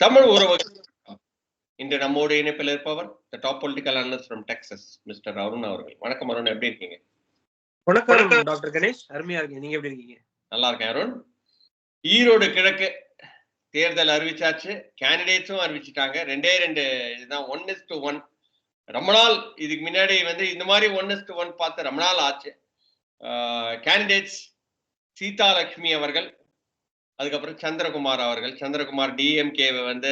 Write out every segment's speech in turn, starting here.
தமிழ் உறவு இன்று நம்மோடு இணைப்பில் இருப்பவர் the top political analyst from Texas mister Arun அவர்கள். வணக்கம் அருண் எப்படி இருக்கீங்க? வணக்கம் டாக்டர் கணேஷ். அருமையா இருக்கீங்க. நீங்க எப்படி இருக்கீங்க? நல்லா இருக்கேன் அருண். ஈரோடு கிழக்கு தேர்தல் அறிவிச்சாச்சு. கேண்டிடேட்ஸும் அறிவிச்சிட்டாங்க. ரெண்டே ரெண்டு இதுதான். ஒன் இஸ் டு ஒன் ரொம்ப நாள் இதுக்கு முன்னாடி வந்து இந்த மாதிரி ஒன் இஸ் டு ஒன் பார்த்து ரொம்ப நாள் ஆச்சு. கேண்டிடேட்ஸ் சீதா லட்சுமி அவர்கள் அதுக்கப்புறம் சந்திரகுமார் அவர்கள் சந்திரகுமார் டிஎம்கேவை வந்து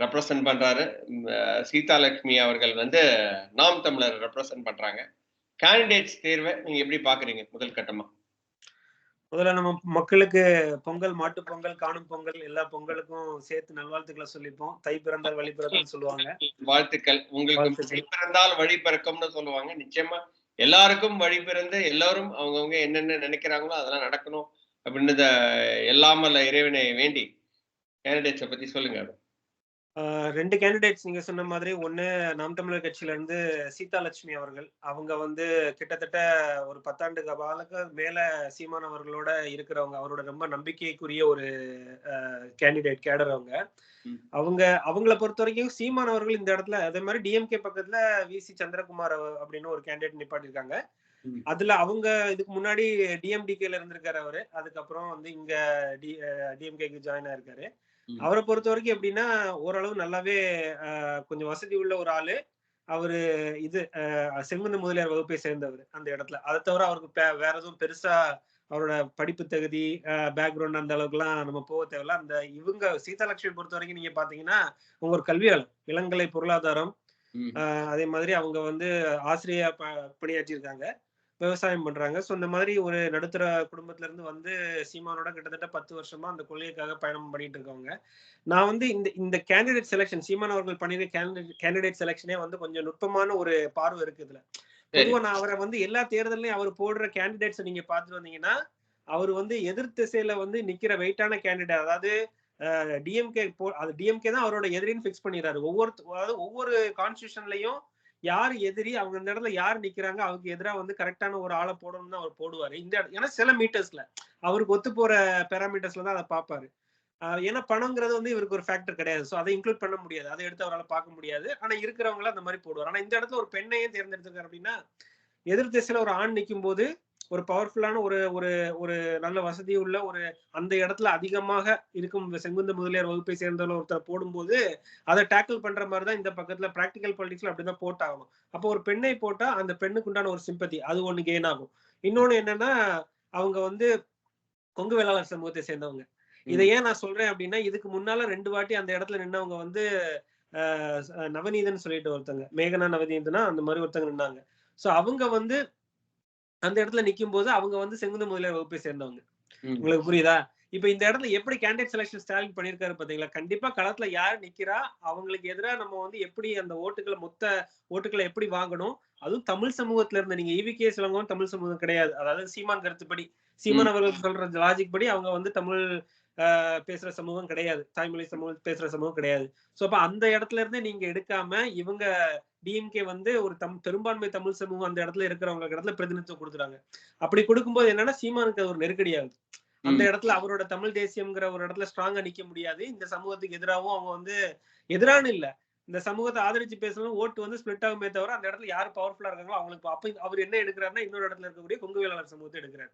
ரெப்ரசன்ட் பண்றாரு. ம், அஹ், சீதா லட்சுமி அவர்கள் வந்து நாம் தமிழர் ரெப்ரசன்ட் பண்றாங்க. கேண்டிடேட்ஸ் தேர்வை நீங்க எப்படி பாக்குறீங்க முதல் கட்டமா? முதல்ல நம்ம மக்களுக்கு பொங்கல் மாட்டு பொங்கல் காணும் பொங்கல் எல்லா பொங்கலுக்கும் சேர்த்து நல்வாழ்த்துக்களை சொல்லிப்போம். தை பிறந்தால் வழி பிறந்தால் சொல்லுவாங்க. வாழ்த்துக்கள். உங்களுக்கு. வழி பிறந்தால் வழி பிறக்கும்னு சொல்லுவாங்க. நிச்சயமா எல்லாருக்கும் வழி பிறந்து எல்லாரும் அவங்கவுங்க என்னென்ன நினைக்கிறாங்களோ அதெல்லாம் நடக்கணும் அப்படின்றத எல்லாமல்ல இறைவனை வேண்டி கேண்டிடேட்ஸை பத்தி சொல்லுங்க. ஆஹ் ரெண்டு கேண்டிடேட்ஸ் நீங்க சொன்ன மாதிரி ஒண்ணு நாம் தமிழர் கட்சியில இருந்து சீதா லட்சுமி அவர்கள் அவங்க வந்து கிட்டத்தட்ட ஒரு பத்தாண்டு காலக்கு மேல சீமான் அவர்களோட இருக்கிறவங்க அவரோட ரொம்ப நம்பிக்கைக்குரிய ஒரு கேண்டிடேட் கேடர் அவங்க. அவங்க அவங்கள பொறுத்த வரைக்கும் சீமான் அவர்கள் இந்த இடத்துல அதே மாதிரி டிஎம்கே பக்கத்துல விசி சந்திரகுமார் அவ- அப்படின்னு ஒரு கேண்டிடேட் நிப்பாட்டிருக்காங்க. அதுல அவங்க இதுக்கு முன்னாடி டிஎம்டிகேல இருந்திருக்காரு அவரு அதுக்கப்புறம் வந்து இங்க டி டிஎம்கேக்கு ஜாயின் ஆயிருக்காரு. அவரை பொறுத்த வரைக்கும் எப்படின்னா ஓரளவு நல்லாவே கொஞ்சம் வசதி உள்ள ஒரு ஆளு. அவரு இது செங்குந்த முதலியார் வகுப்பை சேர்ந்தவர் அந்த இடத்துல. அதை தவிர அவருக்கு வேற எதுவும் பெருசா அவரோட படிப்பு தகுதி பேக்ரவுண்ட் அந்த அளவுக்குலாம் நம்ம போக தேவையில்ல. அந்த இவங்க சீதாலட்சுமி பொறுத்த வரைக்கும் நீங்க பாத்தீங்கன்னா அவங்க ஒரு கல்வியாளர். இளங்கலை பொருளாதாரம் அதே மாதிரி அவங்க வந்து ஆசிரியா ப- பணியாற்றியிருக்காங்க. விவசாயம் பண்றாங்க. ஸோ இந்த மாதிரி ஒரு நடுத்தர குடும்பத்துல இருந்து வந்து சீமானோட கிட்டத்தட்ட பத்து வருஷமா அந்த கொள்கைக்காக பயணம் பண்ணிட்டு இருக்கவங்க. நான் வந்து இந்த இந்த கேண்டிடேட் செலெக்ஷன் சீமான் அவர்கள் பண்ணிருக்க கேண்டிடேட் செலெக்ஷனே வந்து கொஞ்சம் நுட்பமான ஒரு பார்வை இருக்கு இதுல. சரி. பொதுவா நான் அவரை வந்து எல்லா தேர்தலையும் அவர் போடுற கேண்டிடேட்ஸ் நீங்க பார்த்துட்டு வந்தீங்கன்னா அவர் வந்து எதிர் திசையில வந்து நிக்கிற வெயிட்டான கேண்டிடேட் அதாவது டிஎம்கே போ அது டிஎம்கே தான் அவரோட எதிரின்னு ஃபிக்ஸ் பண்ணிடுறாரு. ஒவ்வொரு அதாவது ஒவ்வொரு கான்ஸ்டியூஷன்லயும் யார் எதிரி அவங்க இந்த இடத்துல யார் நிக்கிறாங்க அவருக்கு எதிராக வந்து கரெக்டான ஒரு ஆளை போடணும்னு அவர் போடுவாரு. இந்த ஏன்னா சில மீட்டர்ஸ்ல அவருக்கு ஒத்து போற பேராமீட்டர்ஸ்ல தான் அதை பார்ப்பாரு. ஏன்னா பணங்கிறது வந்து இவருக்கு ஒரு ஃபேக்டர் கிடையாது. ஸோ அதை இன்க்ளூட் பண்ண முடியாது. அதை எடுத்து அவரால் பார்க்க முடியாது. ஆனா இருக்கிறவங்கள அந்த மாதிரி போடுவார். ஆனா இந்த இடத்துல ஒரு பெண்ணையே தேர்ந்தெடுத்திருக்காரு அப்படின்னா எதிர் திசையில ஒரு ஆண் நிற்கும் போது ஒரு பவர்ஃபுல்லான ஒரு ஒரு ஒரு நல்ல வசதி உள்ள ஒரு அந்த இடத்துல அதிகமாக இருக்கும் செங்குந்த முதலியார் வகுப்பை சேர்ந்தவங்க ஒருத்தர் போடும்போது அதை டேக்கிள் பண்ற மாதிரி தான் இந்த பக்கத்துல பிராக்டிக்கல் பாலிடிக்ஸ்ல அப்படிதான் போட்டாகணும். அப்போ ஒரு பெண்ணை போட்டா அந்த பெண்ணுக்கு உண்டான ஒரு சிம்பத்தி அது ஒண்ணு கெயின் ஆகும். இன்னொன்னு என்னன்னா அவங்க வந்து கொங்கு வேளாளர் சமூகத்தை சேர்ந்தவங்க. இதை ஏன் நான் சொல்றேன் அப்படின்னா இதுக்கு முன்னால ரெண்டு வாட்டி அந்த இடத்துல நின்னவங்க வந்து ஸ்- நவநீதன் சொல்லிட்டு ஒருத்தங்க மேகனா நவநீதனா அந்த மாதிரி ஒருத்தங்க நின்னாங்க. சோ அவங்க வந்து அந்த இடத்துல நிக்கும் போது அவங்க வந்து செங்குந்த முதலியார் வகுப்பை சேர்ந்தவங்க. உங்களுக்கு புரியுதா? இப்ப இந்த இடத்துல எப்படி கேண்டிடேட் செலக்ஷன் ஸ்டாலின் பண்ணிருக்காரு பாத்தீங்களா? கண்டிப்பா களத்துல யார் நிக்கிறா அவங்களுக்கு எதிரா நம்ம வந்து எப்படி அந்த ஓட்டுகளை மொத்த ஓட்டுகளை எப்படி வாங்கணும்? அதுவும் தமிழ் சமூகத்துல இருந்த. நீங்க இவிகே சிலங்கம் தமிழ் சமூகம் கிடையாது. அதாவது சீமான் கருத்துப்படி சீமான் அவர்கள் சொல்ற லாஜிக் படி அவங்க வந்து தமிழ் பேசுற சமூகம் கிடையாது. தாய்மொழி சமூகம் பேசுற சமூகம் கிடையாது. சோ அப்ப அந்த இடத்துல இருந்தே நீங்க எடுக்காம இவங்க டிஎம்கே வந்து ஒரு தம் பெரும்பான்மை தமிழ் சமூகம் அந்த இடத்துல இருக்கிறவங்க இடத்துல பிரதிநிதித்துவம் கொடுக்குறாங்க அப்படி கொடுக்கும்போது என்னன்னா சீமானுக்கு அது ஒரு நெருக்கடி ஆகுது. அந்த. இடத்துல அவரோட தமிழ் தேசியம்ங்கிற ஒரு இடத்துல ஸ்ட்ராங்கா நிக்க முடியாது. இந்த சமூகத்துக்கு எதிராகவும் அவங்க வந்து எதிரான இல்ல. இந்த சமூகத்தை ஆதரிச்சு பேசணும் ஓட்டு வந்து ஸ்பிளிட் ஆகுமே தவிர அந்த இடத்துல யார் பவர்ஃபுல்லா இருக்காங்களோ அவங்களுக்கு அப்ப அவர் என்ன எடுக்கிறாருன்னா இன்னொரு இடத்துல இருக்கக்கூடிய கொங்கு வேளாளர் சமூகத்தை எடுக்கிறாரு.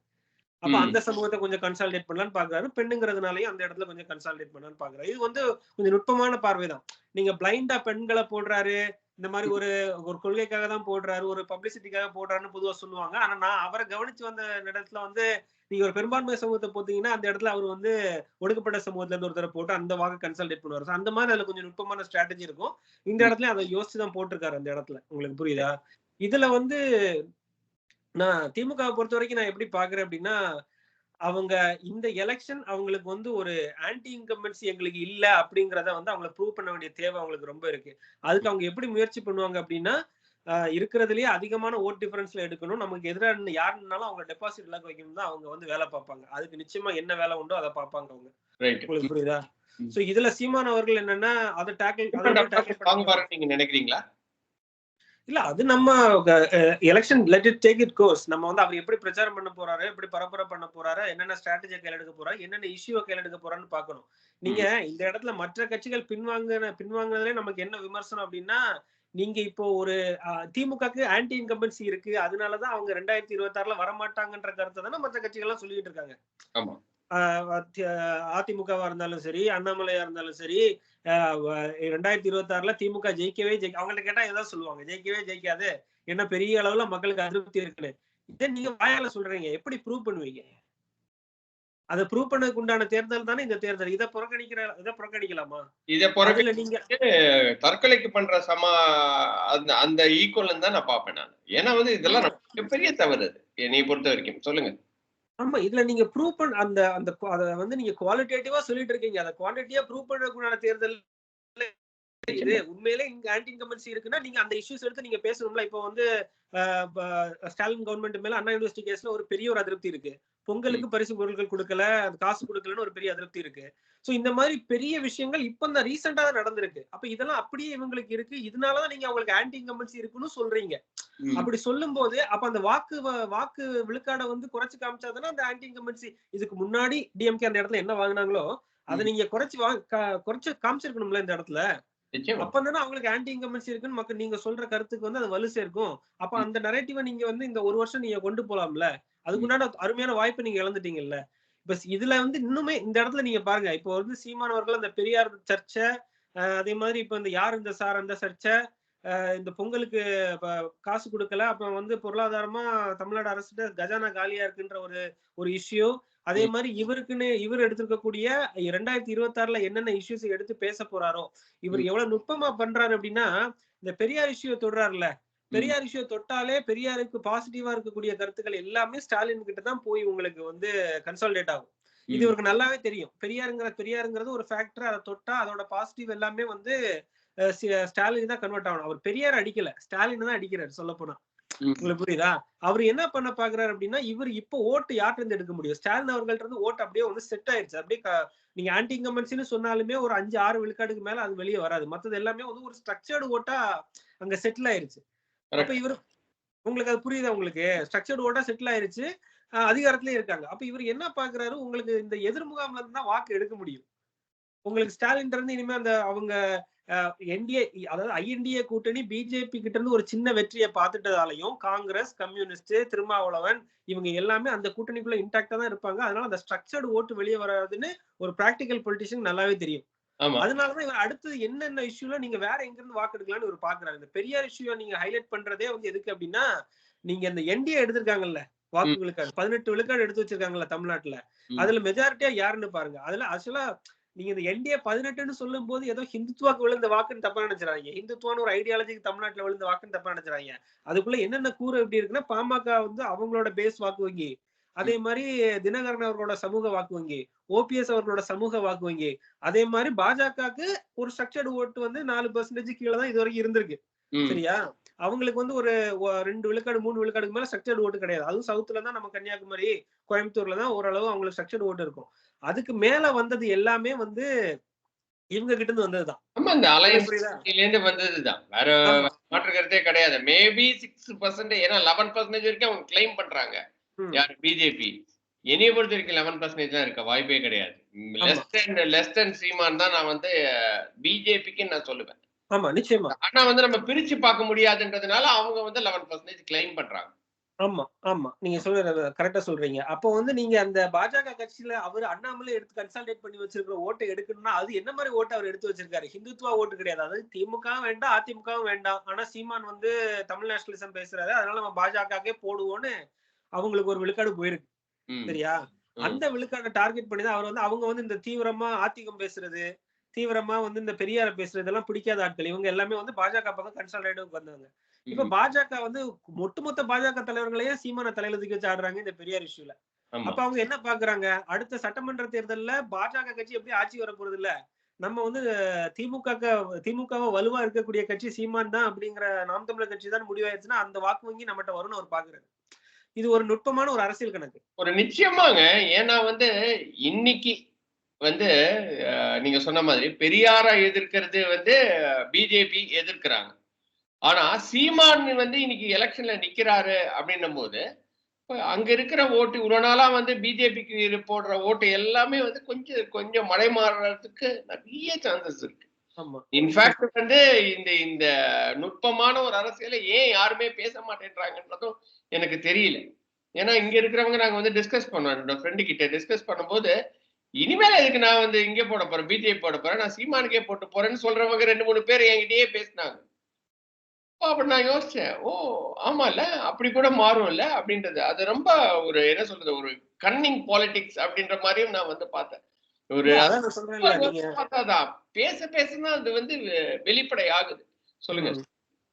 அப்ப. அந்த சமூகத்தை கொஞ்சம் கன்சாலிடேட் பண்ணலாம்னு பாக்குறாரு. பெண்ணுங்கிறதுனாலயும் அந்த இடத்துல கொஞ்சம் கன்சாலிடேட் பண்ணலாம்னு பாக்குறாரு. இது வந்து கொஞ்சம் நுட்பமான பார்வை தான் நீங்க பிளைண்டா பெண்களை போடுறாரு. இந்த மாதிரி ஒரு ஒரு கொள்கைக்காக தான் போடுறாரு. ஒரு பப்ளிசிட்டிக்காக போடுறாருன்னு பொதுவா சொல்லுவாங்க. ஆனா நான் அவரை கவனிச்சு வந்த இடத்துல வந்து நீங்க ஒரு பெரும்பான்மை சமூகத்தை போத்தீங்கன்னா அந்த இடத்துல அவர் வந்து ஒடுக்கப்பட்ட சமூகத்துல இருந்து ஒருத்தரை போட்டு அந்த வாக்கு கன்சல்டேட் பண்ணுவார். அந்த மாதிரி அதுல கொஞ்சம் நுட்பமான ஸ்ட்ராட்டஜி இருக்கும். இந்த இடத்துல அதை யோசிச்சு தான் போட்டிருக்காரு அந்த இடத்துல. உங்களுக்கு புரியுதா? இதுல வந்து நான் திமுக பொறுத்த வரைக்கும் நான் எப்படி பாக்குறேன் அப்படின்னா அவங்க இந்த எலெக்ஷன் அவங்களுக்கு வந்து ஒரு ஆன்டி இன்கம்பன்சி எங்களுக்கு இல்ல அப்படிங்கறத வந்து அவங்களை ப்ரூவ் பண்ண வேண்டிய தேவை அவங்களுக்கு ரொம்ப இருக்கு. அதுக்கு அவங்க எப்படி முயற்சி பண்ணுவாங்க அப்படின்னா இருக்கிறதுலயே அதிகமான ஓட் டிஃபரன்ஸ்ல எடுக்கணும். நமக்கு எதிராக யாருனாலும் அவங்க டெபாசிட் இலக்கு வைக்கணும் தான் அவங்க வந்து வேலை பார்ப்பாங்க. அதுக்கு நிச்சயமா என்ன வேலை உண்டோ அதை பார்ப்பாங்க அவங்க. உங்களுக்கு புரியுதா. சோ இதுல சீமான் அவர்கள் என்னன்னா அதை டேக்கிள் நீங்க நினைக்கிறீங்களா? இல்ல அது நம்ம election let take it course நம்ம வந்து அவர் எப்படி பிரச்சாரம் பண்ண போறாரு எப்படி பரப்புரை பண்ண போறாரு என்னென்ன ஸ்ட்ராட்டஜி கையில் எடுக்க போறாரு என்னென்ன இஷ்யூவை கையில் எடுக்க போறான்னு பார்க்கணும். நீங்க இந்த இடத்துல மற்ற கட்சிகள் பின்வாங்க பின்வாங்குறதுலே நமக்கு என்ன விமர்சனம் அப்படின்னா நீங்க இப்போ ஒரு திமுகக்கு ஆன்டி இன்கம்பன்சி இருக்கு. அதனாலதான் அவங்க ரெண்டாயிரத்தி இருபத்தி ஆறுல வரமாட்டாங்கன்ற கருத்தை தானே மற்ற கட்சிகள் எல்லாம் சொல்லிட்டு இருக்காங்க. அதிமுகவா இருந்தாலும் சரி அண்ணாமலையா இருந்தாலும் சரி ரெண்டாயிரத்தி இருபத்தி ஆறுல திமுக ஜெயிக்கவே ஜெயிக்க அவங்கள்ட்ட கேட்டா ஏதாவது சொல்லுவாங்க. ஜெயிக்கவே ஜெயிக்காது. என்ன பெரிய அளவுல மக்களுக்கு அதிருப்தி இருக்குன்னு. இதை நீங்க வாயால சொல்றீங்க. எப்படி ப்ரூவ் பண்ணுவீங்க? அதை ப்ரூவ் பண்ணதுக்கு உண்டான தேர்தல் தானே இந்த தேர்தல். இதை புறக்கணிக்கிற இதை புறக்கணிக்கலாமா? இத பிறகு அதுல நீங்க தற்கொலைக்கு பண்ற சம அந்த அந்த ஈக்குவல் தான் நான் பார்ப்பேன் நான். ஏன்னா வந்து இதெல்லாம் பெரிய தவறு அது. என்னை பொறுத்த வரைக்கும். சொல்லுங்க. ஆமா இதுல நீங்க ப்ரூவ் பண்ண அந்த அந்த அத வந்து நீங்க குவாலிட்டேட்டிவா சொல்லிட்டு இருக்கீங்க அதை குவான்டிட்டியா ப்ரூவ் பண்றதுக்குண்டான தேர்தல் இது உண்மையிலே இங்க ஆன்டி இன்கம்பன்சி இருக்குன்னா நீங்க அந்த இஷ்யூஸ் எடுத்து நீங்க பேசணும்ல. இப்போ வந்து ஸ்டாலின் கவர்மெண்ட் மேல அண்ணா யூனிவர்சிட்டி கேஸ்ல ஒரு பெரிய ஒரு அதிருப்தி இருக்கு. பொங்கலுக்கு பரிசு பொருட்கள் கொடுக்கல காசு கொடுக்கலன்னு ஒரு பெரிய அதிருப்தி இருக்கு. சோ இந்த மாதிரி பெரிய விஷயங்கள் இப்ப தான் ரீசெண்டா தான் நடந்திருக்கு. அப்ப இதெல்லாம் அப்படியே இவங்களுக்கு இருக்கு. இதனாலதான் நீங்க அவங்களுக்கு ஆன்டி இன்கம்பன்சி இருக்குன்னு சொல்றீங்க. அப்படி சொல்லும் போது அப்ப அந்த வாக்கு வாக்கு விழுக்காட வந்து குறைச்சு காமிச்சாதானே அந்த ஆன்டி இன்கம்பன்சி இதுக்கு முன்னாடி டிஎம்கே அந்த இடத்துல என்ன வாங்கினாங்களோ அதை நீங்க குறைச்சு குறைச்சு காமிச்சிருக்கணும்ல இந்த இடத்துல. அப்ப தானே அவங்களுக்கு ஆன்டி இன்கம்பன்சி இருக்குன்னு மக்கள் நீங்க சொல்ற கருத்துக்கு வந்து அது வலு சேர்க்கும். அப்ப அந்த நரேட்டிவ நீங்க வந்து இந்த ஒரு வருஷம் நீங்க கொண்டு போலாம்ல. அதுக்குண்டான அருமையான வாய்ப்பு நீங்க இழந்துட்டீங்கல்ல. இப்ப இதுல வந்து இன்னுமே இந்த இடத்துல நீங்க பாருங்க. இப்போ வந்து சீமானவர்கள் அந்த பெரியார் சர்ச்சை அதே மாதிரி இப்ப இந்த யார் இந்த சார் அந்த சர்ச்சை இந்த பொங்கலுக்கு காசு கொடுக்கல. அப்புறம் வந்து பொருளாதாரமா தமிழ்நாடு அரசு கஜானா காலியா இருக்குன்ற ஒரு ஒரு இஷ்யூ அதே மாதிரி இவருக்குன்னு இவர் எடுத்திருக்கக்கூடிய ரெண்டாயிரத்தி இருபத்தி ஆறுல என்னென்ன இஷ்யூஸ் எடுத்து பேச போறாரோ இவர் எவ்வளவு நுட்பமா பண்றாரு அப்படின்னா இந்த பெரியார் இஷ்யூ தொடுறாருல பெரியார் இஷ்யூ தொட்டாலே பெரியாருக்கு பாசிட்டிவா இருக்கக்கூடிய கருத்துக்கள் எல்லாமே ஸ்டாலின் கிட்ட தான் போய் உங்களுக்கு வந்து கன்சால்டேட் ஆகும். இது இவருக்கு நல்லாவே தெரியும். பெரியாருங்கிற பெரியாருங்கிறது ஒரு ஃபேக்டர் அதை தொட்டா அதோட பாசிட்டிவ் எல்லாமே வந்து ஸ்டாலின் தான் கன்வெர்ட் ஆகணும். அவர் பெரியார் அடிக்கல. ஸ்டாலின் தான் அடிக்கிறாரு சொல்ல போனா உங்களுக்கு புரியுதா? அவர் என்ன பண்ண பாக்குறாரு அப்படின்னா இவர் இப்போ ஓட்டு யார்ட்ட இருந்து எடுக்க முடியும்? ஸ்டாலின் அவர்கள்ட்ட இருந்து ஓட்டு அப்படியே வந்து செட் ஆயிடுச்சு அப்படியே நீங்க ஆன்டி இன்கம்பன்சின்னு சொன்னாலுமே ஒரு அஞ்சு ஆறு விழுக்காடுக்கு மேல அது வெளியே வராது. மத்தது எல்லாமே வந்து ஒரு ஸ்ட்ரக்சர்டு ஓட்டா அங்க செட்டில் ஆயிருச்சு. அப்ப இவர் உங்களுக்கு அது புரியுதா உங்களுக்கு? ஸ்ட்ரக்சர்டு ஓட்டா செட்டில் ஆயிருச்சு. அதிகாரத்திலே இருக்காங்க. அப்ப இவர் என்ன பாக்குறாரு? உங்களுக்கு இந்த எதிர்முகாம்ல இருந்து தான் வாக்கு எடுக்க முடியும். உங்களுக்கு ஸ்டாலின் இருந்து இனிமே அந்த அவங்க என்டிஏ அதாவது ஐஎன்டிஏ கூட்டணி பிஜேபி கிட்ட இருந்து ஒரு சின்ன வெற்றியை பார்த்துட்டதாலையும் காங்கிரஸ் கம்யூனிஸ்ட் திருமாவளவன் இவங்க எல்லாமே அந்த கூட்டணிக்குள்ள இன்டாக்டா தான் இருப்பாங்க. அதனால அந்த ஸ்ட்ரக்சர்டு ஓட்டு வெளியே வராதுன்னு ஒரு பிராக்டிக்கல் பொலிட்டிஷியன் நல்லாவே தெரியும். அதனாலதான் இவர் அடுத்தது என்னென்ன இஷ்யூல நீங்க வேற எங்க இருந்து வாக்கு எடுக்கலாம்னு இவர் பாக்குறாரு. இந்த பெரியார் இஷ்யூ நீங்க ஹைலைட் பண்றதே வந்து எதுக்கு அப்படின்னா நீங்க இந்த என்டிஏ எடுத்திருக்காங்கல்ல வாக்கு விழுக்காடு பதினெட்டு விழுக்காடு எடுத்து வச்சிருக்காங்கல்ல தமிழ்நாட்டுல. அதுல மெஜாரிட்டியா யாருன்னு பாருங்க. அதுல ஆக்சுவலா நீங்க இந்த என்டிஏ பதினெட்டுன்னு சொல்லும் போது ஏதோ ஹிந்துத்துவாக்கு விழுந்த வாக்குன்னு தப்பா நினைச்சிடாங்க ஹிந்துத்துவான ஒரு ஐடியாலஜிக்கு தமிழ்நாட்டுல விழுந்த வாக்குன்னு தப்பா நினைச்சிடாங்க அதுக்குள்ள என்னென்ன கூறு எப்படி இருக்குன்னா பாமக வந்து அவங்களோட பேஸ் வாக்கு வங்கி. அதே மாதிரி தினகரன் அவர்களோட சமூக வாக்கு வங்கி ஓபிஎஸ் அவர்களோட சமூக வாக்கு வங்கி அதே மாதிரி பாஜகவுக்கு ஒரு ஸ்ட்ரக்சர்டு ஓட்டு வந்து நாலு பெர்சன்டேஜ் கீழே தான் இது வரைக்கும் இருந்திருக்கு. சரியா? அவங்களுக்கு வந்து ஒரு ரெண்டு விழுக்காடு மூணு விழுக்காடுக்கு மேல ஸ்ட்ரக்சர்டு ஓட்டு கிடையாது. அதுவும் சவுத்துல தான் நம்ம கன்னியாகுமரி கோயம்புத்தூர்ல தான் ஓரளவு அவங்களுக்கு ஸ்ட்ரக்சர்டு ஓட்டு இருக்கும். அதுக்கு மேல வந்தது எல்லாமே வந்து இவங்க கிட்ட இருந்து வந்ததுதான் ஆமா இந்த வந்ததுதான் வேற மாற்று கருத்தே கிடையாது. மேபி சிக்ஸ் பர்சன்ட் ஏன்னா லெவன் பர்சன்டேஜ் வரைக்கும் அவங்க கிளைம் பண்றாங்க. யார்? பிஜேபி என்னைய பொறுத்த வரைக்கும் லெவன் பர்சன்டேஜ் தான் இருக்க வாய்ப்பே கிடையாது. லெஸ் தென் லெஸ் தென் சீமான் தான் நான் வந்து பிஜேபிக்கு நான் சொல்லுவேன். ஆமா நிச்சயமா. ஆனா வந்து நம்ம பிரிச்சு பார்க்க முடியாதுன்றதுனால அவங்க வந்து லெவன் பர்சன்டேஜ் கிளைம் பண்றாங்க. ஆமா ஆமா. நீங்க சொல்ற கரெக்டா சொல்றீங்க. அப்போ வந்து நீங்க அந்த பாஜக கட்சியில அவர் அண்ணாமலை எடுத்து கன்சல்டேட் பண்ணி வச்சிருக்கிற ஓட்டை எடுக்கணும்னா அது என்ன மாதிரி ஓட்டை அவர் எடுத்து வச்சிருக்காரு? ஹிந்துத்துவா ஓட்டு கிடையாது. அதாவது திமுக வேண்டாம் அதிமுகவும் வேண்டாம். ஆனா சீமான் வந்து தமிழ் நேஷனலிசம் பேசுறாரு. அதனால நம்ம பாஜகவே போடுவோம்னு அவங்களுக்கு ஒரு விழுக்காடு போயிருக்கு. சரியா? அந்த விழுக்காடை டார்கெட் பண்ணி தான் அவர் வந்து அவங்க வந்து இந்த தீவிரமா ஆத்திகம் பேசுறது தீவிரமா வந்து இந்த பெரியார பேசுறது இதெல்லாம் பிடிக்காத ஆட்கள். இவங்க எல்லாமே வந்து பாஜக பக்கம் கன்சல்டேட்டிவ் வந்தாங்க. இப்ப பாஜக வந்து ஒட்டுமொத்த பாஜக தலைவர்களையே சீமான தலையில வச்சு ஆடுறாங்க இந்த பெரியார் இஷ்யூல அப்ப அவங்க என்ன பாக்குறாங்க? அடுத்த சட்டமன்ற தேர்தல்ல பாஜக கட்சி எப்படி ஆட்சி வர போறது இல்ல நம்ம வந்து திமுக திமுகவை வலுவா இருக்கக்கூடிய கட்சி சீமான் தான் அப்படிங்கிற நாம் தமிழர் கட்சி தான் முடிவாயிருச்சுன்னா அந்த வாக்கு வங்கி நம்மகிட்ட வரும்னு அவர் பாக்குறாரு. இது ஒரு நுட்பமான ஒரு அரசியல் கணக்கு. ஒரு நிச்சயமாங்க. ஏன்னா வந்து இன்னைக்கு வந்து நீங்க சொன்ன மாதிரி பெரியாரா எதிர்க்கிறது வந்து பிஜேபி எதிர்க்கிறாங்க. ஆனா சீமான் வந்து இன்னைக்கு எலெக்ஷன்ல நிக்கிறாரு அப்படின்னும் போது அங்க இருக்கிற ஓட்டு இவ்வளவு நாளா வந்து பிஜேபிக்கு போடுற ஓட்டு எல்லாமே வந்து கொஞ்சம் கொஞ்சம் மலை மாறுறதுக்கு நிறைய சான்சஸ் இருக்கு. இன்ஃபேக்ட் வந்து இந்த இந்த நுட்பமான ஒரு அரசியலை ஏன் யாருமே பேச மாட்டேன்றாங்கன்றதும் எனக்கு தெரியல. ஏன்னா இங்க இருக்கிறவங்க நாங்க வந்து டிஸ்கஸ் பண்ணோம். என்னோட ஃப்ரெண்டு கிட்ட டிஸ்கஸ் பண்ணும்போது இனிமேல் எதுக்கு நான் வந்து இங்கே போட போறேன்? பிஜேபி போட போறேன்? நான் சீமானுக்கே போட்டு போறேன்னு சொல்றவங்க ரெண்டு மூணு பேர் என்கிட்டயே பேசினாங்க. அப்ப அப்படி நான் யோசிச்சேன் ஓ ஆமால அப்படி கூட மாறும்ல? அப்படின்றது. அது ரொம்ப ஒரு என்ன சொல்றது ஒரு கன்னிங் பாலிடிக்ஸ் அப்படின்ற மாதிரியும் நான் வந்து பார்த்தேன். ஒரு பேச பேசதான் அது வந்து வெளிப்படை ஆகுது சொல்லுங்க.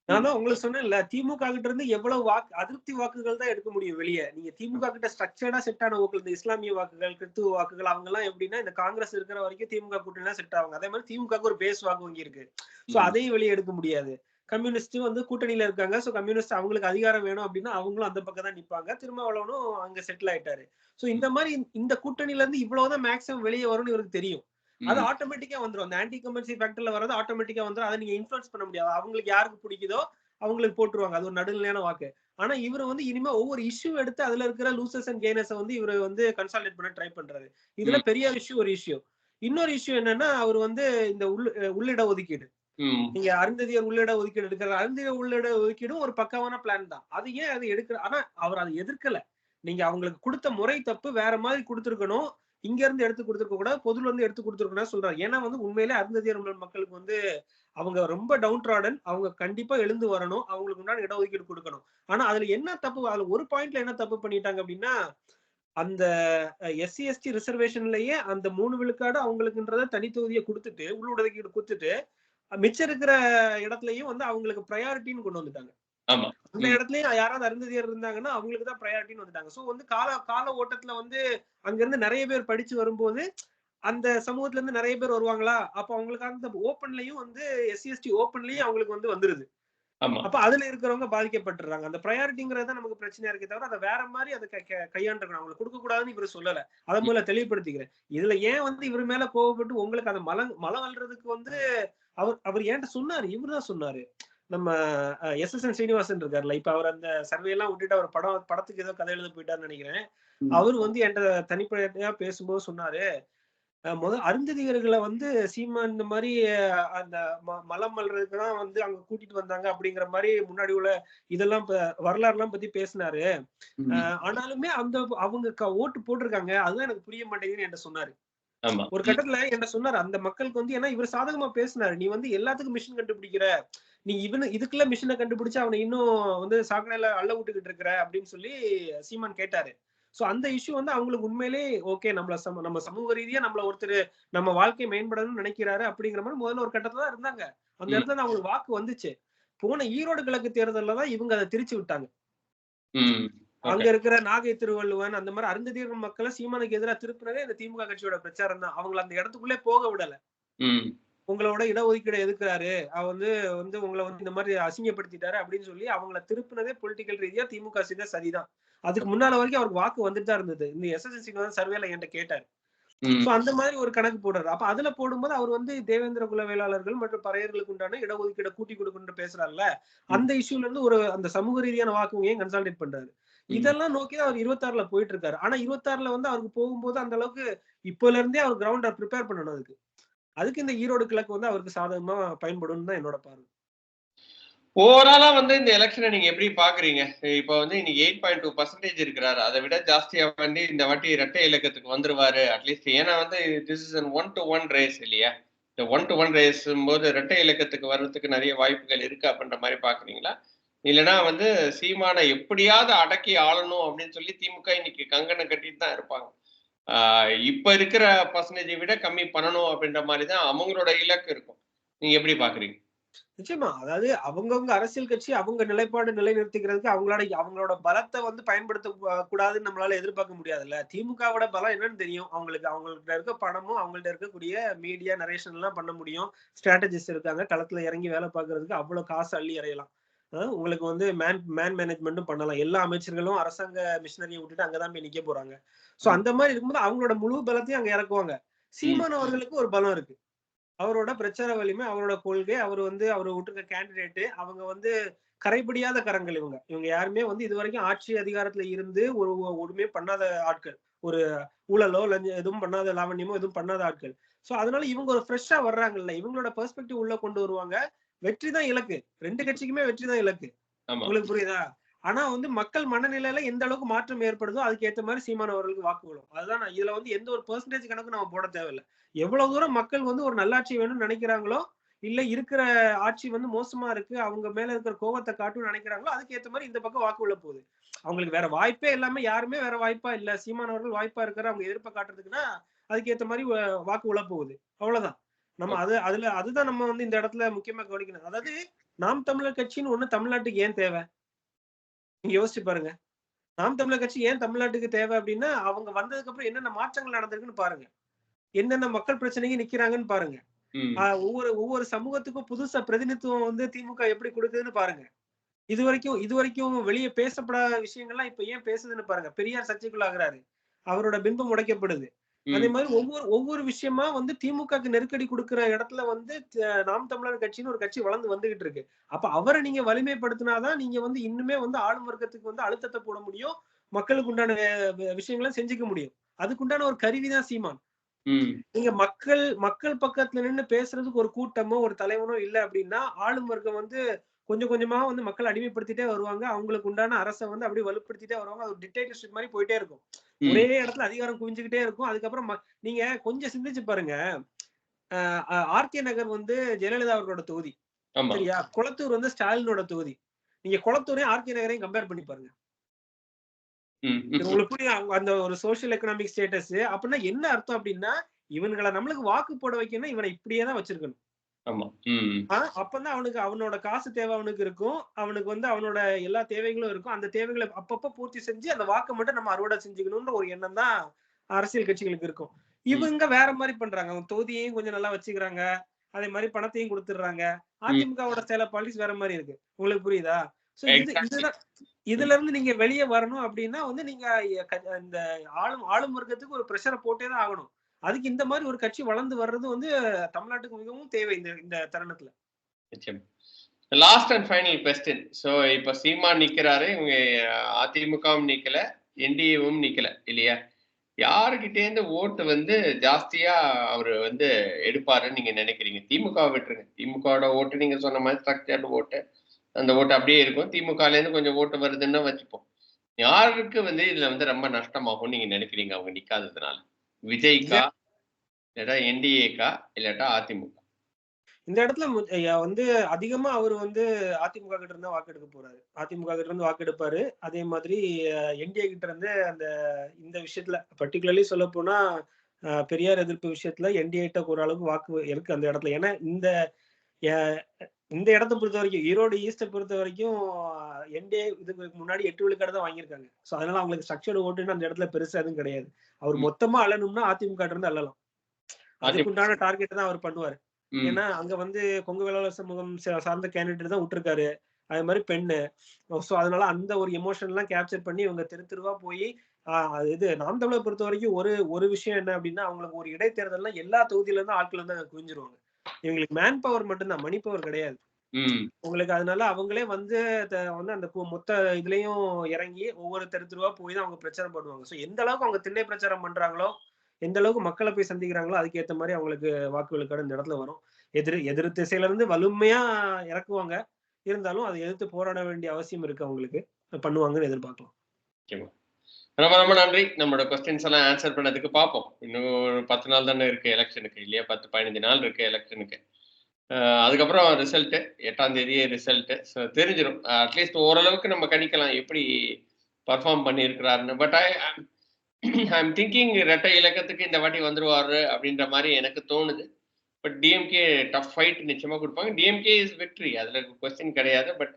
நான் தான் உங்களுக்கு சொன்னேன்ல திமுக கிட்ட இருந்து எவ்வளவு வாக்கு அதிருப்தி வாக்குகள் தான் எடுக்க முடியும் வெளியே. நீங்க திமுக கிட்ட ஸ்ட்ரக்சர்டா செட் ஆன வாக்குகள் இந்த இஸ்லாமிய வாக்குகள் கிறிஸ்துவ வாக்குகள் அவங்க எல்லாம் எப்படின்னா இந்த காங்கிரஸ் இருக்கிற வரைக்கும் திமுக கூட்டணி செட் ஆகும் அதே மாதிரி திமுக ஒரு பேஸ் வாக்கு வங்கி இருக்கு சோ. அதையும் வெளியே எடுக்க முடியாது. கம்யூனிஸ்ட் வந்து கூட்டணியில இருக்காங்க. சோ கம்யூனிஸ்ட் அவங்களுக்கு அதிகாரம் வேணும் அப்படின்னா அவங்களும் அந்த பக்கம் தான் நிப்பாங்க. திருமாவளவனும் அங்க செட்டில் ஆயிட்டாரு. சோ இந்த மாதிரி இந்த கூட்டணியில இருந்து இவ்வளவுதான் மேக்ஸிமம் வெளியே வரும்னு இவருக்கு தெரியும். அது. ஆட்டோமேட்டிக்கா வந்துரும். அந்த ஆன்டி கம்பன்சி ஃபேக்டர்ல வரது ஆட்டோமேட்டிக்கா வந்துரும். அதை நீங்க இன்ஃபுளுன்ஸ் பண்ண முடியாது. அவங்களுக்கு யாருக்கு பிடிக்குதோ அவங்களுக்கு போட்டுருவாங்க. அது ஒரு நடுநிலையான வாக்கு. ஆனா இவர் வந்து இனிமே ஒவ்வொரு இஷ்யூ எடுத்து அதுல இருக்கிற லூசஸ் அண்ட் கெய்னஸ் வந்து இவர் வந்து கன்சால்டேட் பண்ண ட்ரை பண்றாரு. இதுல பெரிய இஷ்யூ ஒரு இஷ்யூ இன்னொரு இஷ்யூ என்னன்னா அவர் வந்து இந்த உள் உள்ளிட ஒதுக்கீடு. நீங்க அருந்ததியர் உள்ளிட ஒதுக்கீடு எடுக்கிற அருந்ததியர் உள்ளிட ஒதுக்கீடும் ஒரு பக்காவான பிளான் தான். அது ஏன் அது எடுக்கிற ஆனா அவர் அதை எதிர்க்கல. நீங்க அவங்களுக்கு கொடுத்த முறை தப்பு வேற மாதிரி கொடுத்துருக்கணும். இங்க இருந்து எடுத்து கொடுத்துருக்க கூட பொதுல இருந்து எடுத்து கொடுத்துருக்கணும் சொல்றாரு. ஏன்னா வந்து உண்மையிலே அருந்ததியர் உள்ள மக்களுக்கு வந்து அவங்க ரொம்ப டவுன் ட்ராடன் அவங்க கண்டிப்பா எழுந்து வரணும். அவங்களுக்கு முன்னாடி இடஒதுக்கீடு கொடுக்கணும். ஆனா அதுல என்ன தப்பு? அதுல ஒரு பாயிண்ட்ல என்ன தப்பு பண்ணிட்டாங்க அப்படின்னா அந்த எஸ்சி எஸ்டி ரிசர்வேஷன்லயே அந்த மூணு விழுக்காடு அவங்களுக்குன்றத தனித்தொகுதியை கொடுத்துட்டு உள்ளுடதுக்கீடு கொடுத்துட்டு மிச்சம் இருக்கிற இடத்துலயும் வந்து அவங்களுக்கு ப்ரையாரிட்டின்னு கொண்டு வந்துட்டாங்க. அந்த இடத்துலயும் யாராவது அருந்ததியர் இருந்தாங்கன்னா அவங்களுக்கு தான் ப்ரையாரிட்டின்னு வந்துட்டாங்க. சோ வந்து கால கால ஓட்டத்துல வந்து அங்க இருந்து நிறைய பேர் படிச்சு வரும்போது அந்த சமூகத்துல இருந்து நிறைய பேர் வருவாங்களா? அப்ப அவங்களுக்கு அந்த ஓப்பன்லயும் வந்து எஸ்சி எஸ்டி ஓப்பன்லயும் அவங்களுக்கு வந்து வந்துருது. அப்ப அதுல இருக்கிறவங்க பாதிக்கப்பட்டுறாங்க. அந்த ப்ரையாரிட்டிங்கிறது நமக்கு பிரச்சனையா இருக்கே தவிர அதை வேற மாதிரி அதை க- க- கையாண்டிருக்கணும். அவங்களுக்கு கொடுக்க கூடாதுன்னு இவர் சொல்லல. அதை முதல்ல தெளிவுபடுத்திக்கிறேன். இதுல ஏன் வந்து இவர் மேல கோவப்பட்டு உங்களுக்கு அந்த மலம் மலம் வல்றதுக்கு வந்து அவர் அவர் ஏன்ட்ட சொன்னாரு இவர் தான் சொன்னாரு. நம்ம எஸ். எஸ். என். ஸ்ரீனிவாசன் இருக்காருல்ல இப்ப அவர் அந்த சர்வே எல்லாம் விட்டுட்டு அவர் படம் படத்துக்கு ஏதோ கதை எழுத போயிட்டாருன்னு நினைக்கிறேன். அவர் வந்து என்கிட்ட தனிப்படையா பேசும்போது சொன்னாரு முத அருந்ததியர்களை வந்து சீமா இந்த மாதிரி அந்த மலம் மல்றதுக்கு தான் வந்து அங்க கூட்டிட்டு வந்தாங்க அப்படிங்கிற மாதிரி முன்னாடி உள்ள இதெல்லாம் ப- வரலாறுலாம் பத்தி பேசினாரு. ஆனாலுமே அந்த அவங்க ஓட்டு போட்டிருக்காங்க அதுதான் எனக்கு புரிய மாட்டேங்குதுன்னு என்கிட்ட சொன்னாரு. ஒரு கட்டத்துல என்ன சொன்னாரு அந்த மக்களுக்கு வந்து ஏன்னா இவர் சாதகமா பேசினாரு. நீ வந்து எல்லாத்துக்கும் மிஷின் கண்டுபிடிக்கிற. நீ இவனு இதுக்குள்ள மிஷினை கண்டுபிடிச்சு அவனை இன்னும் வந்து சாக்கடையில அள்ள விட்டுக்கிட்டு இருக்கிற அப்படின்னு சொல்லி சீமான் கேட்டாரு. சோ அந்த இஷ்யூ வந்து அவங்களுக்கு உண்மையிலே ஓகே நம்மள சம நம்ம சமூக ரீதியா நம்மள ஒருத்தர் நம்ம வாழ்க்கை மேம்படணும்னு நினைக்கிறாரு அப்படிங்கிற மாதிரி முதல்ல ஒரு கட்டத்துல தான் இருந்தாங்க. அந்த. இடத்துல அவங்களுக்கு வாக்கு வந்துச்சு. போன ஈரோடு கிழக்கு தேர்தல்ல தான் இவங்க அதை திரிச்சு விட்டாங்க. அங்க இருக்கிற நாகை திருவள்ளுவன் அந்த மாதிரி அருந்ததியர் மக்களை சீமானுக்கு எதிராக திருப்பினதே இந்த திமுக கட்சியோட பிரச்சாரம் தான். அவங்கள அந்த இடத்துக்குள்ளே போக விடல. உங்களோட இடஒதுக்கீடு எதுக்குறாரு? அவர் வந்து வந்து உங்களை வந்து இந்த மாதிரி அசிங்கப்படுத்திட்டாரு அப்படின்னு சொல்லி அவங்கள திருப்பினதே பொலிட்டிக்கல் ரீதியா திமுக செய்த சதிதான் அதுக்கு முன்னால வரைக்கும் அவருக்கு வாக்கு வந்துட்டு தான் இருந்தது. இந்த எஸ்எஸ்எஸ்சி வந்து சர்வேல என்கிட்ட கேட்டாரு. சோ அந்த மாதிரி ஒரு கணக்கு போடுறாரு. அப்ப அதுல போடும்போது அவர் வந்து தேவேந்திர குல வேளாளர்கள் மற்றும் பறையர்களுக்கு உண்டான இடஒதுக்கீடு கூட்டி கொடுக்கணும்னு பேசுறாருல அந்த இஷ்யூல இருந்து ஒரு அந்த சமூக ரீதியான வாக்குவையும் கன்சால்டேட் பண்றாரு. இதெல்லாம் நோக்கி தான் அவர் இருபத்தாறுல போயிட்டு இருக்காரு ஆனா இருபத்தாறுல வந்து அவருக்கு போகும்போது அந்த அளவுக்கு இப்போல இருந்தே அவர் கிரவுண்ட ப்ரிப்பேர் பண்ணணும் அதுக்கு. அதுக்கு இந்த ஈரோடு கிழக்கு வந்து அவருக்கு சாதகமா பயன்படும் தான் என்னோட பார்வை. ஓவராலா வந்து இந்த எலெக்ஷனை நீங்க எப்படி பாக்குறீங்க? இப்ப வந்து இன்னைக்கு எயிட் பாயிண்ட் டூ பர்சன்டேஜ் இருக்கிறாரு. அதை விட ஜாஸ்தியா வந்து இந்த வாட்டி இரட்டை இலக்கத்துக்கு வந்துருவாரு. அட்லீஸ்ட் ஏன்னா வந்து this is one to one race இல்லையா? இந்த ஒன் டு ஒன் ரேஸ் போது இரட்டை இலக்கத்துக்கு வர்றதுக்கு நிறைய வாய்ப்புகள் இருக்கு அப்படின்ற மாதிரி பாக்குறீங்களா? இல்லைன்னா வந்து சீமானை எப்படியாவது அடக்கி ஆளணும் அப்படின்னு சொல்லி திமுக இன்னைக்கு கங்கனை கட்டிட்டு தான் இருப்பாங்க. இப்ப இருக்கிற பர்சன்டேஜை விட கம்மி பண்ணணும் அப்படின்ற மாதிரி தான் அவங்களோட இலக்கு இருக்கும். நீங்க எப்படி பாக்குறீங்க? நிச்சயமா. அதாவது அவங்கவுங்க அரசியல் கட்சி அவங்க நிலைப்பாடு நிலைநிறுத்திக்கிறதுக்கு அவங்களோட அவங்களோட பலத்தை வந்து பயன்படுத்த கூடாதுன்னு நம்மளால எதிர்பார்க்க முடியாதுல்ல. திமுகவோட பலம் என்னன்னு தெரியும். அவங்களுக்கு அவங்கள்ட்ட இருக்க பணமும் அவங்கள்ட்ட இருக்கக்கூடிய மீடியா நரேஷன் எல்லாம் பண்ண முடியும். ஸ்ட்ராட்டஜிஸ்ட் இருக்காங்க. களத்துல இறங்கி வேலை பார்க்கறதுக்கு அவ்வளவு காசு அள்ளி இறையலாம் உங்களுக்கு வந்து மேன் மேன் மேனேஜ்மெண்ட்டும் பண்ணலாம். எல்லா அமைச்சர்களும் அரசாங்க மிஷினரியை விட்டுட்டு அங்கதான் போய் நிக்க போறாங்க. சோ அந்த மாதிரி இருக்கும்போது அவங்களோட முழு பலத்தையும் அங்க இறக்குவாங்க. சீமான் அவர்களுக்கு ஒரு பலம் இருக்கு. அவரோட பிரச்சார வலிமை அவரோட கொள்கை அவர் வந்து அவர் விட்டுருக்க கேண்டிடேட் அவங்க வந்து கரைபிடியாத கரங்கள் இவங்க. இவங்க யாருமே வந்து இது வரைக்கும் ஆட்சி அதிகாரத்துல இருந்து ஒரு ஒருமே பண்ணாத ஆட்கள். ஒரு ஊழலோ லஞ்ச எதுவும் பண்ணாத லாவண்யமோ எதுவும் பண்ணாத ஆட்கள். சோ அதனால இவங்க ஒரு ஃப்ரெஷ்ஷா வர்றாங்கல்ல. இவங்களோட பெர்ஸ்பெக்டிவ் உள்ள கொண்டு வருவாங்க. வெற்றி தான் இலக்கு. ரெண்டு கட்சிக்குமே வெற்றி தான் இலக்கு. உங்களுக்கு புரியுதா? ஆனா வந்து மக்கள் மனநிலையில எந்த அளவுக்கு மாற்றம் ஏற்படுதோ அதுக்கு ஏத்த மாதிரி சீமான் அவர்களுக்கு வாக்கு விழும் அதுதான் இதுல வந்து எந்த ஒரு பெர்சன்டேஜ் கணக்கு நம்ம போட தேவையில்ல. எவ்வளவு தூரம் மக்கள் வந்து ஒரு நல்லாட்சி வேணும்னு நினைக்கிறாங்களோ இல்ல இருக்கிற ஆட்சி வந்து மோசமா இருக்கு அவங்க மேல இருக்கிற கோவத்தை காட்டும்னு நினைக்கிறாங்களோ அதுக்கு ஏத்த மாதிரி இந்த பக்கம் வாக்கு விழ போகுது. அவங்களுக்கு வேற வாய்ப்பே இல்லாம யாருமே வேற வாய்ப்பா இல்ல. சீமான் அவர்கள் வாய்ப்பா இருக்கிற அவங்க எதிர்ப்பை காட்டுறதுக்குன்னா அதுக்கு ஏத்த மாதிரி வாக்கு விழ போகுது. அவ்வளவுதான். நம்ம அது அதுல அதுதான் நம்ம வந்து இந்த இடத்துல முக்கியமா கவனிக்கணும். அதாவது நாம் தமிழர் கட்சின்னு ஒண்ணு தமிழ்நாட்டுக்கு ஏன் தேவை? நீங்க யோசிச்சு பாருங்க. நாம் தமிழர் கட்சி ஏன் தமிழ்நாட்டுக்கு தேவை அப்படின்னா அவங்க வந்ததுக்கு அப்புறம் என்னென்ன மாற்றங்கள் நடந்திருக்குன்னு பாருங்க. என்னென்ன மக்கள் பிரச்சனைக்கு நிக்கிறாங்கன்னு பாருங்க. ஒவ்வொரு ஒவ்வொரு சமூகத்துக்கும் புதுசா பிரதிநிதித்துவம் வந்து திமுக எப்படி கொடுக்குதுன்னு பாருங்க. இது வரைக்கும் இது வரைக்கும் வெளியே பேசப்படாத விஷயங்கள்லாம் இப்ப ஏன் பேசுதுன்னு பாருங்க. பெரியார் சர்ச்சைக்குள்ளாகிறாரு. அவரோட பிம்பம் உடைக்கப்படுது அதே. மாதிரி ஒவ்வொரு ஒவ்வொரு விஷயமா வந்து திமுகக்கு நெருக்கடி கொடுக்கிற இடத்துல வந்து நாம் தமிழர் கட்சின்னு ஒரு கட்சி வளர்ந்து வந்துகிட்டு இருக்கு அப்ப அவரை நீங்க வலிமைப்படுத்தினாதான் நீங்க வந்து இன்னுமே வந்து ஆளும் வர்க்கத்துக்கு வந்து அழுத்தத்தை போட முடியும் மக்களுக்கு உண்டான விஷயங்களை செஞ்சுக்க முடியும் அதுக்குண்டான ஒரு கருவிதான் சீமான். நீங்க மக்கள் மக்கள் பக்கத்துல நின்னு பேசுறதுக்கு ஒரு கூட்டமோ ஒரு தலைவனோ இல்ல அப்படின்னா ஆளும் வர்க்கம் வந்து கொஞ்சம் கொஞ்சமா வந்து மக்கள் அடிமைப்படுத்திட்டே வருவாங்க. அவங்களுக்கு உண்டான அரசை வந்து அப்படியே வலுப்படுத்திட்டே வருவாங்க. அது டிக்டேட்டர்ஷிப் மாதிரி போயிட்டே இருக்கும். ஒரே இடத்துல அதிகாரம் குவிஞ்சுக்கிட்டே இருக்கும். அதுக்கப்புறம் நீங்க கொஞ்சம் சிந்திச்சு பாருங்க. ஆர்கே நகர் வந்து ஜெயலலிதா அவர்களோட தொகுதி. சரியா? குளத்தூர் வந்து ஸ்டாலினோட தொகுதி. நீங்க குளத்தூரையும் ஆர்கே நகரையும் கம்பேர் பண்ணி பாருங்க. உங்களுக்கு அந்த ஒரு சோஷியல் எக்கனாமிக் ஸ்டேட்டஸ் அப்படின்னா என்ன அர்த்தம் அப்படின்னா இவனுங்களை நம்மளுக்கு வாக்கு போட வைக்கணும்னா இவனை இப்படியே தான் வச்சிருக்கணும். ஆமா. அப்பதான் அவனுக்கு அவனோட காசு தேவை அவனுக்கு இருக்கும். அவனுக்கு வந்து அவனோட எல்லா தேவைகளும் இருக்கும். அந்த தேவைகளை அப்பப்ப பூர்த்தி செஞ்சு அந்த வாக்கை மட்டும் நம்ம அறுவடை செஞ்சுக்கணும்ன்ற ஒரு எண்ணம் தான் அரசியல் கட்சிகளுக்கு இருக்கும். இவங்க வேற மாதிரி பண்றாங்க. அவங்க தொகுதியையும் கொஞ்சம் நல்லா வச்சுக்கிறாங்க. அதே மாதிரி பணத்தையும் கொடுத்துடுறாங்க. அதிமுகவோட சில பாலிடிக்ஸ் வேற மாதிரி இருக்கு. உங்களுக்கு புரியுதா? சோ. இதுதான் இதுல இருந்து நீங்க வெளியே வரணும் அப்படின்னா வந்து நீங்க இந்த ஆளும் ஆளும் வர்க்கத்துக்கு ஒரு ப்ரெஷரை போட்டே தான் ஆகணும். அதுக்கு இந்த மாதிரி ஒரு கட்சி வளர்ந்து வர்றது வந்து தமிழ்நாட்டுக்கு மிகவும் தேவை இந்த இந்த தருணத்துல. Last and final question so இப்போ சீமா நிக்கிறாரு இவங்க அதிமுகவும் நிக்கல என்டிஏவும் நிக்கல இல்லையா? யாருக்கிட்டேருந்து ஓட்டு வந்து ஜாஸ்தியா அவர் வந்து எடுப்பாருன்னு நீங்க நினைக்கிறீங்க? திமுக விட்டுருங்க. திமுகவோட ஓட்டு நீங்க சொன்ன மாதிரி ஸ்ட்ரக்சர்டு ஓட்டு. அந்த ஓட்டு அப்படியே இருக்கும். திமுகல இருந்து கொஞ்சம் ஓட்டு வருதுன்னு வச்சுப்போம். யாருக்கு வந்து இதுல வந்து ரொம்ப நஷ்டமாகும் நீங்க நினைக்கிறீங்க? அவங்க நிக்காததுனால. விஜய்க்கா? இல்லாட்டா என்டிஏக்கா? இல்லாட்டா அதிமுக. இந்த இடத்துல வந்து அதிகமா அவர் வந்து அதிமுக கிட்ட இருந்தா வாக்கெடுக்க போறாரு. அதிமுக கிட்ட இருந்து வாக்கெடுப்பாரு அதே மாதிரி என்டிஏ கிட்ட இருந்து அந்த இந்த விஷயத்துல பர்டிகுலர்லி சொல்ல போனா பெரியார் எதிர்ப்பு விஷயத்துல என்டிஏ கிட்ட ஓரளவுக்கு வாக்கு இருக்கு அந்த இடத்துல. ஏன்னா இந்த இந்த இடத்த பொறுத்த வரைக்கும் ஈரோடு ஈஸ்ட பொறுத்த வரைக்கும் என்டிஏ இதுக்கு முன்னாடி எட்டு விழுக்காடு தான் வாங்கியிருக்காங்க. ஸோ அதனால அவங்களுக்கு ஸ்ட்ரக்சர்டு ஓட்டுன்னு அந்த இடத்துல பெருசா எதுவும் கிடையாது. அவர். மொத்தமா அள்ளணும்னா அதிமுக இருந்து அள்ளலாம் அதுக்குண்டான டார்கெட் தான் அவர் பண்ணுவாரு. ஏன்னா அங்க வந்து கொங்கு வேளாளர் சமூகம் சார்ந்த கேண்டிடேட் தான் விட்டுருக்காரு. அது மாதிரி பெண்ணு. ஸோ அதனால அந்த ஒரு எமோஷன் எல்லாம் கேப்சர் பண்ணி இவங்க தெரு தெருவா போய் அது இது நாம் தமிழர் பொறுத்த வரைக்கும் ஒரு ஒரு விஷயம் என்ன அப்படின்னா அவங்களுக்கு ஒரு இடைத்தேர்தல்னா எல்லா தொகுதியில இருந்து ஆட்கள் வந்து அங்க குவிஞ்சிருவாங்க. இவங்களுக்கு மேன் பவர் மட்டும்தான் மணி பவர் கிடையாது. உங்களுக்கு அதனால அவங்களே வந்து வந்து அந்த மொத்த இதுலயும் இறங்கி ஒவ்வொரு தெரு தெருவா போய் தான் அவங்க பிரச்சாரம் பண்ணுவாங்க. ஸோ எந்த அளவுக்கு அவங்க திண்ணை பிரச்சாரம் பண்றாங்களோ எந்த அளவுக்கு மக்களை போய் சந்திக்கிறாங்களோ அதுக்கு ஏத்த மாதிரி அவங்களுக்கு வாக்கு விழுக்காடு இந்த இடத்துல வரும். எதிர் எதிர் திசையில இருந்து வலிமையா இறக்குவாங்க. இருந்தாலும் அதை எதிர்த்து போராட வேண்டிய அவசியம் இருக்கு அவங்களுக்கு. பண்ணுவாங்கன்னு எதிர்பார்க்கலாம். ரொம்ப ரொம்ப நன்றி. நம்மளோட கொஸ்டின்ஸ் எல்லாம் ஆன்சர் பண்ணதுக்கு பார்ப்போம் இன்னும் ஒரு பத்து நாள் தானே இருக்கு எலெக்ஷனுக்கு இல்லையா? பத்து பதினஞ்சு நாள் இருக்கு எலெக்ஷனுக்கு அதுக்கப்புறம் ரிசல்ட்டு எட்டாம் தேதியே ரிசல்ட்டு ஸோ தெரிஞ்சிடும் அட்லீஸ்ட் ஓரளவுக்கு நம்ம கணிக்கலாம் எப்படி பர்ஃபார்ம் பண்ணியிருக்கிறாருன்னு. பட் ஐ ஐம் திங்கிங் ரெட்டை இலக்கத்துக்கு இந்த வாட்டி வந்துருவாரு அப்படின்ற மாதிரி எனக்கு தோணுது. பட் டிஎம்கே டஃப் ஃபைட் நிச்சயமாக கொடுப்பாங்க. டிஎம்கே இஸ் வெற்றி அதில் கொஸ்டின் கிடையாது. But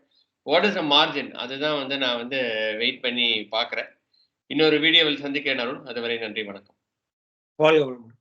what is a margin அதுதான் வந்து நான் வந்து வெயிட் பண்ணி பார்க்குறேன் இன்னொரு வீடியோவில் சந்திக்கிறேன் அருண். அதுவரை நன்றி வணக்கம். வாழ்க வளமுடன்.